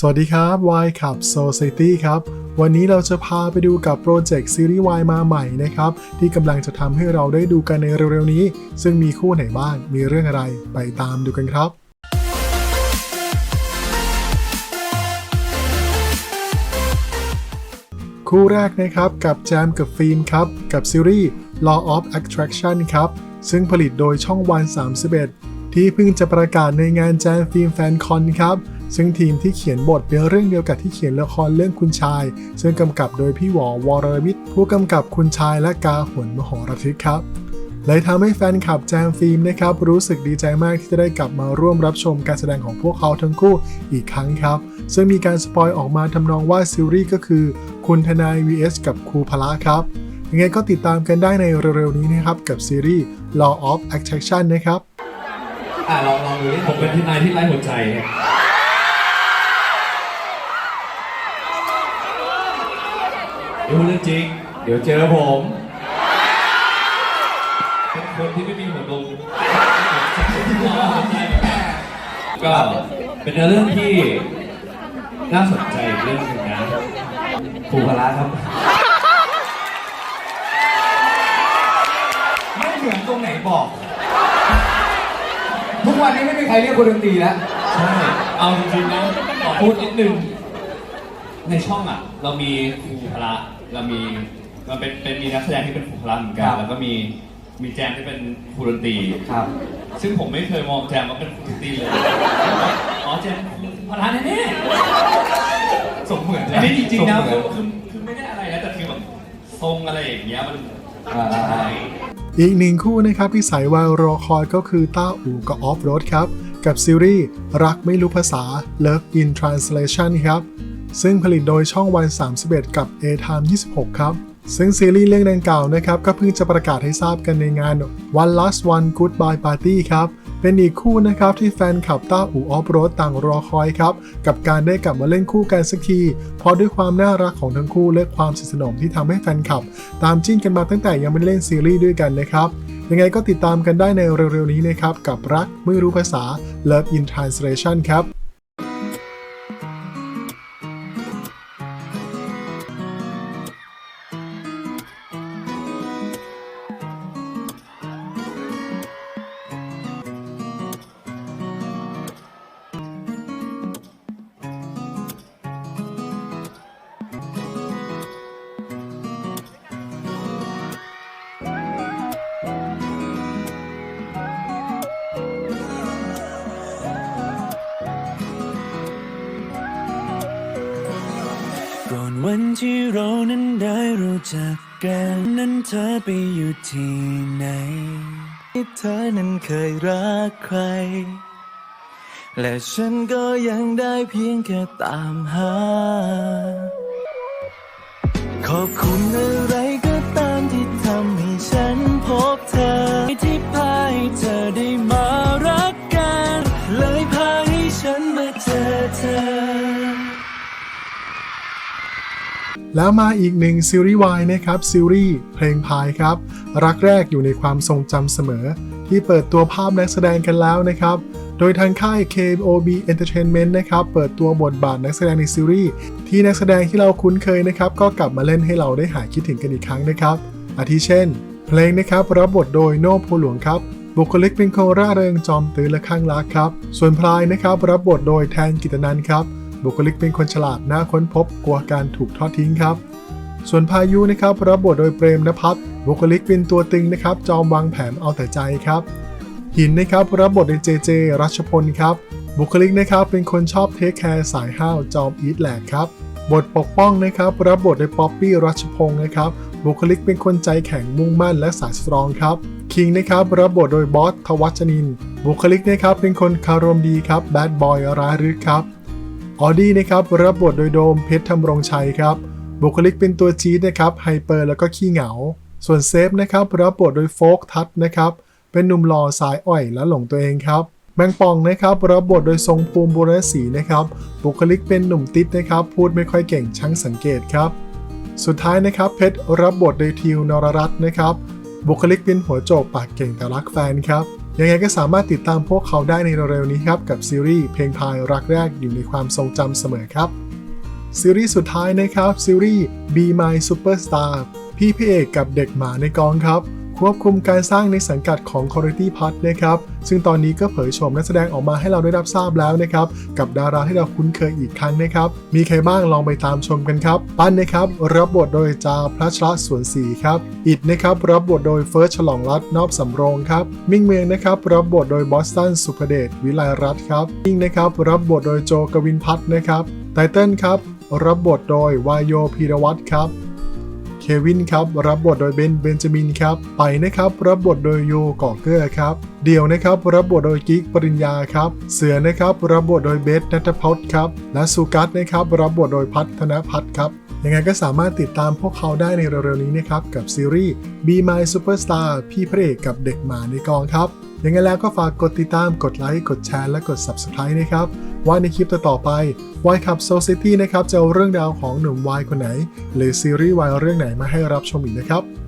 สวัสดีครับ Y ขับ Society ครับ วันนี้เราจะพาไปดูกับโปรเจกต์ซีรีส์ Y มาใหม่นะครับ ที่กำลังจะทำให้เราได้ดูกันในเร็วๆนี้ ซึ่งมีคู่ไหนบ้าง มีเรื่องอะไร ไปตามดูกันครับคู่แรกนะครับกับแจมกับฟิล์มครับกับซีรีส์ Law of Attraction ครับซึ่งผลิตโดยช่องวัน 31 ที่เพิ่งจะประกาศในงานแจมฟิล์มแฟนคอนครับ ซึ่งทีมที่เขียนบทเป็นเรื่องเดียวกับที่เขียนละครเรื่องคุณชาย ซึ่งกำกับโดยพี่หวอวรวิทย์ผู้กำกับคุณชายและกาหวนมโหระทึกครับเลยทำให้แฟนคลับแจมฟิล์มนะครับรู้สึกดีใจมากที่จะได้กลับมาร่วมรับชมการแสดงของพวกเขาทั้งคู่อีกครั้งครับ ซึ่งมีการสปอยออกมาทำนองว่าซีรีส์ก็คือ คุณทนาย vs กับครูพละครับยังไงก็ติดตามกันได้ในเร็วๆนี้นะครับ กับซีรีส์ Law of Attraction นะครับ อะลองลองดูดิผมเป็นทนายที่ไร้หัวใจ พูดเรื่องจริง เดี๋ยวเจอผม เป็นคนที่ไม่มีหัวนมก็เป็นเรื่องที่น่าสนใจอีกเรื่องหนึงนะครูพละครับ ไม่เหมือนตรงไหนบอก ทุกวันนี้ไม่มีใครเรียกคนดนตรีแล้ว ใช่ เอาจริงๆนะขอพูดนิดนึง ในช่องอะ เรามีครูพละเรามีเราเป็นเป็นมีนักแสดงที่เป็นครูพละเหมือนกัครันบแล้วก็มีมีแจมที่เป็นครูดนตรี ครับ ซึ่งผมไม่เคยมองแจมว่าเป็นครูดนตรีเลยอ๋อแจมครูพละแน่ๆสมเหมือนอันนี้จริงๆนะสมเหมืคืออน คือคือไม่ได้อะไรนะแต่คือแบบทรงอะไรอย่างเงี้ยมันอ่า ใช่ อีกหนึ่งคู่นะครับที่สายวายรอคอยก็คือต้าอู่กับออฟโรดครับ กับซีรีส์ รักไม่รู้ภาษา Love in Translation ครับ ซึ่งผลิตโดยช่องวัน 31 กับ A Time 26 ครับ ซึ่งซีรีส์เรื่องดังกล่าวนะครับ ก็เพิ่งจะประกาศให้ทราบกันในงาน One Last One Goodbye Party ครับ เป็นอีกคู่นะครับที่แฟนคลับต้าอู่ออฟโรดต่างรอคอยครับ กับการได้กลับมาเล่นคู่กันสักที เพราะด้วยความน่ารักของทั้งคู่และความสนิทสนมที่ทำให้แฟนคลับ ตามจิ้นกันมาตั้งแต่ยังไม่ได้เล่นซีรีส์ด้วยกันนะครับยังไงก็ติดตามกันได้ในเร็วๆนี้นะครับ กับรักไม่รู้ภาษา Love in Translation ครับ วันที่เรานั้นได้รู้จักกันนั้นเธอไปอยู่ที่ไหนที่เธอนั้นเคยรักใคร และฉันก็ยังได้เพียงแค่ตามหา ขอบคุณอะไรก็ตามที่ทำให้ฉันพบเธอที่พาให้เธอได้มา แล้วมาอีกหนึ่งซีรีส์วายนะครับซีรีส์เพลงพายครับ รักแรกอยู่ในความทรงจำเสมอ ที่เปิดตัวภาพนักแสดงกันแล้วนะครับ โดยทางค่าย KOB Entertainment นะครับ เปิดตัวบทบาทนักแสดงในซีรีส์ที่นักแสดงที่เราคุ้นเคยนะครับ ก็กลับมาเล่นให้เราได้หายคิดถึงกันอีกครั้งนะครับ อาทิเช่น เพลงนะครับรับบทโดยโนโพหลวงครับบุคลิกเป็นคนร่าเริงจอมตื่นและข้างรักครับ ส่วนพลายนะครับรับบทโดยแทนกิตนันครับ บุคลิกเป็นคนฉลาดน่าค้นพบกลัวการถูกทอดทิ้งครับ ส่วนพายุนะครับรับบทโดยเปรมนภัสบุคลิกเป็นตัวตึงนะครับ จอมวางแผนเอาแต่ใจครับ หินนะครับรับบทโดยเจเจรัชพลครับ บุคลิกนะครับเป็นคนชอบเทคแคร์สายห้าวจอมอีทแหลกครับบทปกป้องนะครับรับบทโดยป๊อปปี้รัชพงศ์นะครับ บุคลิกเป็นคนใจแข็งมุ่งมั่นและสายสตรองครับคิงนะครับรับบทโดยบอสทวัชนิน บุคลิกนะครับเป็นคนคารมดีครับแบดบอยร้ายรึกครับ ออดี้นะครับรับบทโดยโดมเพชรธรรมรงชัยครับบุคลิกเป็นตัวจี๊ดนะครับไฮเปอร์แล้วก็ขี้เหงา ส่วนเซฟนะครับรับบทโดยโฟกทัศนะครับเป็นหนุ่มหล่อสายอ่อยและหลงตัวเองครับแมงปองนะครับรับบทโดยทรงภูมิบุรศรีนะครับบุคลิกเป็นหนุ่มติดนะครับพูดไม่ค่อยเก่งช่างสังเกตครับ สุดท้ายนะครับเพชรรับบทโดยทิวนรรัตน์นะครับบุคลิกเป็นหัวโจกปากเก่งแต่รักแฟนครับ ยังไงก็สามารถติดตามพวกเขาได้ในเร็วๆนี้ครับ กับซีรีส์เพลงพายรักแรกอยู่ในความทรงจำเสมอครับ ซีรีส์สุดท้ายนะครับ ซีรีส์ Be My Superstar พี่พระเอกกับเด็กหมาในกองครับ ควบคุมการสร้างในสังกัดของ Quality p a t นะครับ ซึ่งตอนนี้ก็เผยโฉมนักแสดงออกมาให้เราได้รับทราบแล้วนะครับ กับดาราที่เราคุ้นเคยอีกครั้งนะครับ มีใครบ้างลองไปตามชมกันครับ ปั้นนะครับ รับบทโดยจาพระชระสวนศรีครับ อิดนะครับ รับบทโดยเฟิร์สฉลองรัตน์นอบสำโรงครับ มิ่งเมืองนะครับ รับบทโดยบอสตันสุภเดชวิไลรัตน์ครับมิ่งนะครับ รับบทโดยโจกวินพัฒนะครับ ไตเติ้ลครับ รับบทโดยวายโยพีรวัตรครับ เควินครับ รับบทโดยเบน เบนจามินครับ ไปนะครับ รับบทโดยโยก่อเกอร์ครับ เดี่ยวนะครับ รับบทโดยกิกปริญญาครับ เสือนะครับ รับบทโดยเบสนัทพจน์ครับ และสุกัสนะครับ รับบทโดยพัฒนพัฒน์ครับยังไงก็สามารถติดตามพวกเขาได้ในเร็วๆนี้นะครับ กับซีรีส์ Be My Superstar พี่พระเอกกับเด็กหมาในกองครับ ยังไงแล้วก็ฝากกดติดตาม กดไลค์ กดแชร์ และกด Subscribe นะครับ ว่าในคลิปต่อๆไป Y Cup Society นะครับจะเอาเรื่องราวของหนุ่มวายคนไหน หรือซีรีส์วายเรื่องไหนมาให้รับชมอีกนะครับ